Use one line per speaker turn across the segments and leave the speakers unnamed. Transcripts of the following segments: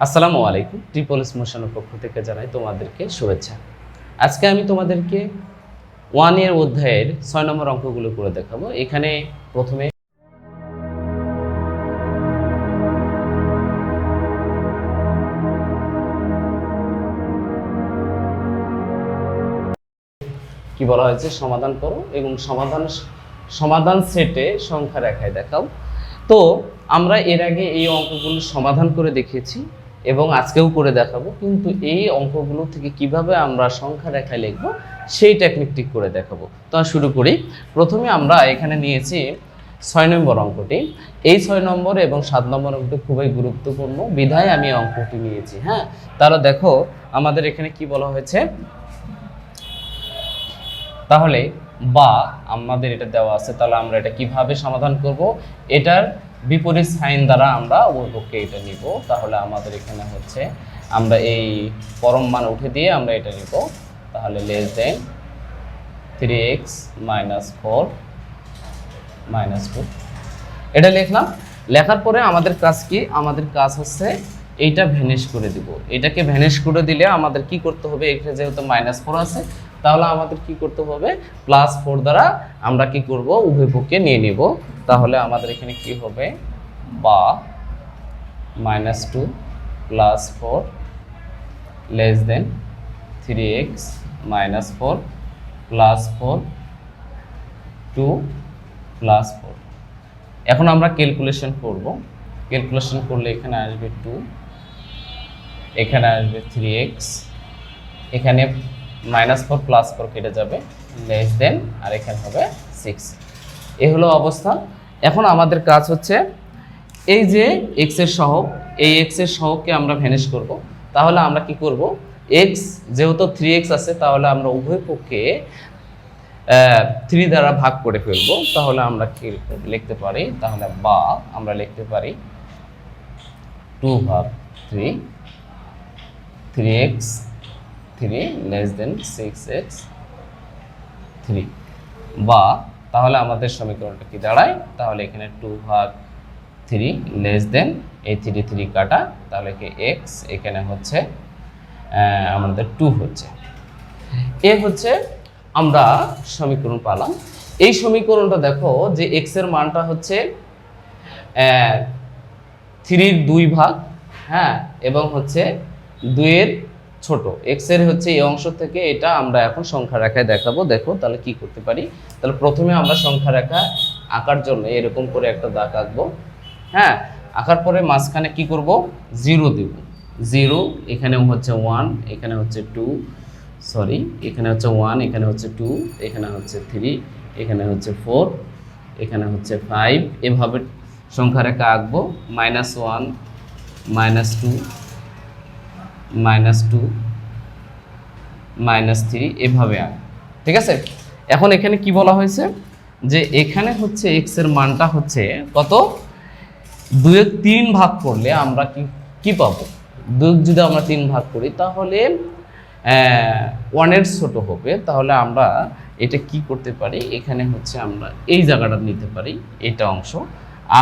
আসসালামু আলাইকুম ট্রিপল মোশনের পক্ষ থেকে জানাই তোমাদেরকে শুভেচ্ছা। আজকে আমি তোমাদেরকে ওয়ান ইয়ার অধ্যায়ের ছয় নম্বর অঙ্কগুলো করে দেখাবো। এখানে প্রথমে কি বলা হয়েছে? সমাধান করো এবং সমাধান সমাধান সেটে সংখ্যা রেখায় দেখাও। তো আমরা এর আগে এই অঙ্কগুলো সমাধান করে দেখিয়েছি। এবং আজকেও করে দেখাবো, কিন্তু এই অঙ্কগুলো থেকে কীভাবে আমরা সংখ্যা রেখায় লিখব, সেই টেকনিকটি করে দেখাবো। তো শুরু করি। প্রথমে আমরা এখানে নিয়েছি ছয় নম্বর অঙ্কটি। এই ছয় নম্বর এবং সাত নম্বর অঙ্কটি খুবই গুরুত্বপূর্ণ। বিধায় আমি অঙ্কটি নিয়েছি হ্যাঁ? তাহলে দেখো, আমাদের এখানে কি বলা হয়েছে? তাহলে বা আমাদের এটা দেওয়া আছে, তাহলে আমরা এটা কীভাবে সমাধান করব? এটার বিপরীত সাইন দ্বারা আমরা উভয়পক্ষে এটা নিব। তাহলে আমাদের এখানে হচ্ছে আমরা এই পরম মান উঠে দিয়ে আমরা এটা নিব। তাহলে less than three x minus four minus two এটা লিখলাম। লেখার পরে আমাদের কাজ কি? আমাদের কাজ হচ্ছে এইটা ভ্যানিশ করে দিব। এটাকে ভ্যানিশ করে দিলে আমাদের কি করতে হবে? এখানে যেহেতু মাইনাস ফোর আছে তাহলে আমাদের কি করতে হবে? প্লাস ফোর দ্বারা আমরা কি করব? উভয় পক্ষে নিয়ে নিব। তাহলে আমাদের এখানে কি হবে? বা minus two plus four less than three x minus four plus four two plus four এখন আমরা ক্যালকুলেশন করব। ক্যালকুলেশন করলে এখানে আসবে টু এখানে আসবে থ্রি এক্স এখানে মাইনাস ফোর প্লাস ফোর কেটে যাবে লেস দেন আর এখানে হবে সিক্স এ হলো অবস্থা। এখন আমাদের কাজ হচ্ছে এই যে এক্সের সহগ, এই এক্সের সহগকে আমরা ভ্যানিশ করব। তাহলে আমরা কি করব? এক্স যেহেতু থ্রি এক্স আছে, তাহলে আমরা উভয় পক্ষে থ্রি দ্বারা ভাগ করে ফেলব। তাহলে আমরা কি লিখতে পারি? তাহলে বা আমরা লিখতে পারি টু ভাগ three three x three less than six x three বা তাহলে আমাদের সমীকরণটা কি দাঁড়ায়? তাহলে এখানে টু ভাগ থ্রি লেস দেন এই থ্রি থ্রি কাটা, তাহলে কি এক্স এখানে হচ্ছে আমাদের টু হচ্ছে। এ হচ্ছে আমরা সমীকরণ পালাম। এই সমীকরণটা দেখো যে এক্সের মানটা হচ্ছে থ্রির দুই ভাগ হ্যাঁ এবং হচ্ছে দুইয়ের ছোট। এক্সের হচ্ছে এই অংশ থেকে এটা আমরা এখন সংখ্যা রেখায় দেখাবো। দেখো, তাহলে কি করতে পারি? তাহলে প্রথমে আমরা সংখ্যা রেখা আঁকার জন্য এরকম করে একটা দাগ আঁকবো। হ্যাঁ আঁকার পরে মাঝখানে কি করব? জিরো দেব। জিরো এখানে হচ্ছে ওয়ান এখানে হচ্ছে টু সরি এখানে হচ্ছে ওয়ান এখানে হচ্ছে টু এখানে হচ্ছে থ্রি এখানে হচ্ছে ফোর এখানে হচ্ছে ফাইভ এভাবে সংখ্যা রেখা আঁকবো। Minus one minus two minus two, minus three, এভাবে আঁক ঠিক আছে? এখন এখানে কি বলা হয়েছে? যে এখানে হচ্ছে এক্সের মানটা হচ্ছে কত? দুয়ে তিন ভাগ করলে আমরা কি কি পাবো? দুই যদি আমরা তিন ভাগ করি, তাহলে ওয়ানের ছোট হবে। তাহলে আমরা এটা কি করতে পারি? এখানে হচ্ছে আমরা এই জায়গাটা নিতে পারি, এটা অংশ।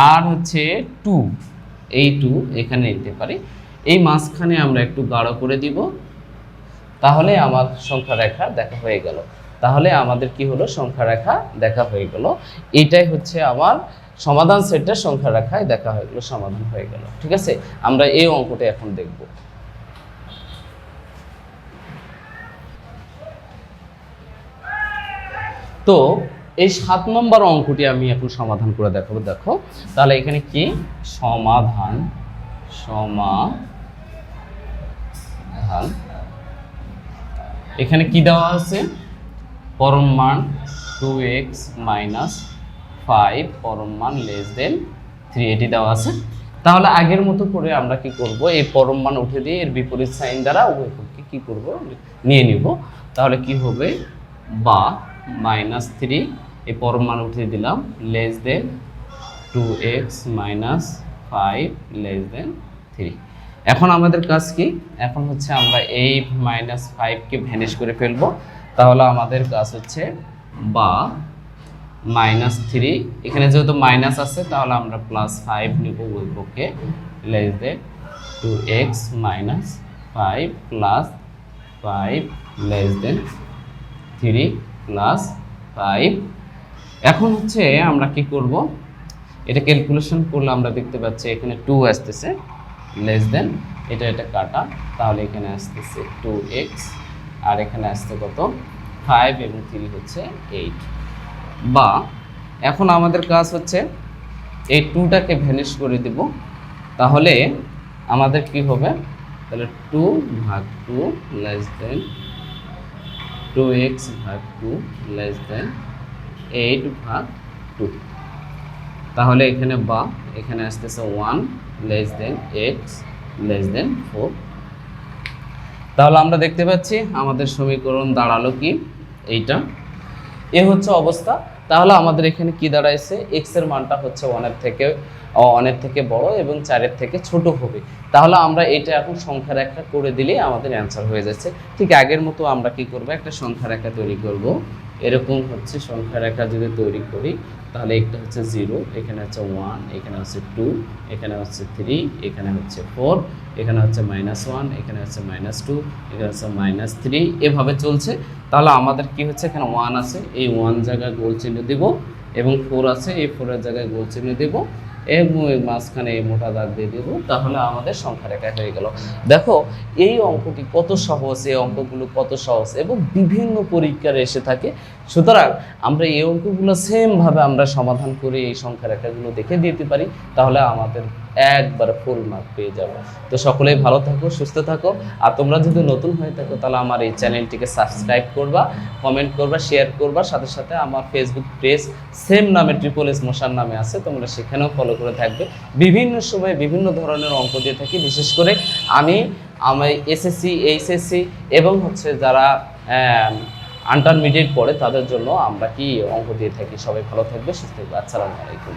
আর হচ্ছে টু এই টু এখানে নিতে পারি। এই মাঝখানে আমরা একটু গাঢ় করে দিব। তাহলে আমার সংখ্যা রেখা দেখা হয়ে গেল। তাহলে আমাদের কি হলো? সংখ্যা রেখা দেখা হয়ে গেল। এটাই হচ্ছে আমার সমাধান সেটের সংখ্যা রেখায় দেখা হয়ে গেল, সমাধান হয়ে গেল। ঠিক আছে? আমরা এই অঙ্কটা এখন দেখব। তো এই সাত নম্বর অঙ্কটি আমি এখন সমাধান করে দেখাবো। দেখো, তাহলে এখানে কি? সমাধান সমাধান এখানে কি দেওয়া আছে? পরম মান টু এক্স মাইনাস ফাইভ পরম মান লেস দেন থ্রি এটি দেওয়া আছে। তাহলে আগের মতো করে আমরা কি করব? এই পরম মান উঠে দিয়ে এর বিপরীত সাইন দ্বারা উভয় পক্ষে কি করব? নিয়ে নিব। তাহলে কি হবে? বা মাইনাস থ্রি এই পরম মান উঠে দিলাম less than two x minus five less than three এখন আমাদের কাজ কি? এখন হচ্ছে আমরা এই মাইনাস ফাইভকে ভ্যানিশ করে ফেলব। তাহলে আমাদের কাজ হচ্ছে বা মাইনাস থ্রি এখানে যেহেতু মাইনাস আছে, তাহলে আমরা প্লাস ফাইভ নিব পক্ষে less than two x minus five plus five less than three plus five এখন হচ্ছে আমরা কি করব? এটা ক্যালকুলেশন করলে আমরা দেখতে পাচ্ছি এখানে টু আসতেছে। লেস দেন এটা এটা কাটা, তাহলে এখানে আসতেছে টু এক্স আর এখানে আসতে কত? ফাইভ এবং থ্রি হচ্ছে এইট বা, এখন আমাদের কাজ হচ্ছে এই টুটাকে ভ্যানিশ করে দিব। তাহলে আমাদের কি হবে? তাহলে টু ভাগ two less than two x ভাগ টু লেস দেন এইট ভাগ টু তাহলে এখানে বা, এখানে আসতেছে one less than x less than four তাহলে আমরা দেখতে পাচ্ছি আমাদের সমীকরণ দাঁড়াল কি? এইটা। এ হচ্ছে অবস্থা। তাহলে আমাদের এখানে কি দাঁড়াইছে? এক্সের মানটা হচ্ছে ওয়ানের থেকে অনেক থেকে বড় এবং চারের থেকে ছোট হবে। তাহলে আমরা এটা এখন সংখ্যা রেখা করে দিলেই আমাদের অ্যান্সার হয়ে যাচ্ছে। ঠিক আগের মতো আমরা কি করব? একটা সংখ্যা রেখা তৈরি করব। এরকম হচ্ছে সংখ্যা রেখা যদি তৈরি করি, তাহলে একটা হচ্ছে জিরো এখানে হচ্ছে ওয়ান এখানে হচ্ছে টু এখানে হচ্ছে থ্রি এখানে হচ্ছে ফোর এখানে হচ্ছে মাইনাস ওয়ান এখানে হচ্ছে মাইনাস টু এখানে হচ্ছে মাইনাস থ্রি এভাবে চলছে। তাহলে আমাদের কি হচ্ছে? এখানে ওয়ান আছে, এই ওয়ান জায়গায় গোল চিহ্ন দেব এবং ফোর আছে, এই ফোরের জায়গায় গোল চিহ্ন দেব। এবং মাঝখানে মোটা দাগ দিয়ে দেবো, তাহলে আমাদের সংখ্যা রেখা হয়ে গেল। দেখো, এই অঙ্কটি কত সহজ, এই অঙ্কগুলো কত সহজ, এবং বিভিন্ন পরীক্ষার এসে থাকে। সুতরাং আমরা এই অঙ্কগুলো সেমভাবে আমরা সমাধান করে এই সংখ্যা রেখাগুলো দেখে দিতে পারি, তাহলে আমাদের একবার ফুল মার্ক পেয়ে যাব। তো সকলেই ভালো থাকো, সুস্থ থাকো। আর তোমরা যদি নতুন হয়ে থাকো, তাহলে আমার এই চ্যানেলটিকে সাবস্ক্রাইব করবা কমেন্ট করবা শেয়ার করবা। সাথে সাথে আমার ফেসবুক পেজ সেম নামে ট্রিপল এস মশার নামে আছে, তোমরা সেখানেও ফলো করে থাকবে। বিভিন্ন সময়ে বিভিন্ন ধরনের অঙ্ক দিয়ে থাকি, বিশেষ করে আমি আমি এসএসসি এইচএসসি এবং হচ্ছে যারা আন্টারমিডিয়েট পড়ে, তাদের জন্য আমরা কি অঙ্ক দিয়ে থাকি, সবাই ভালো থাকবে, সুস্থ থাকবে। আসসালামু আলাইকুম।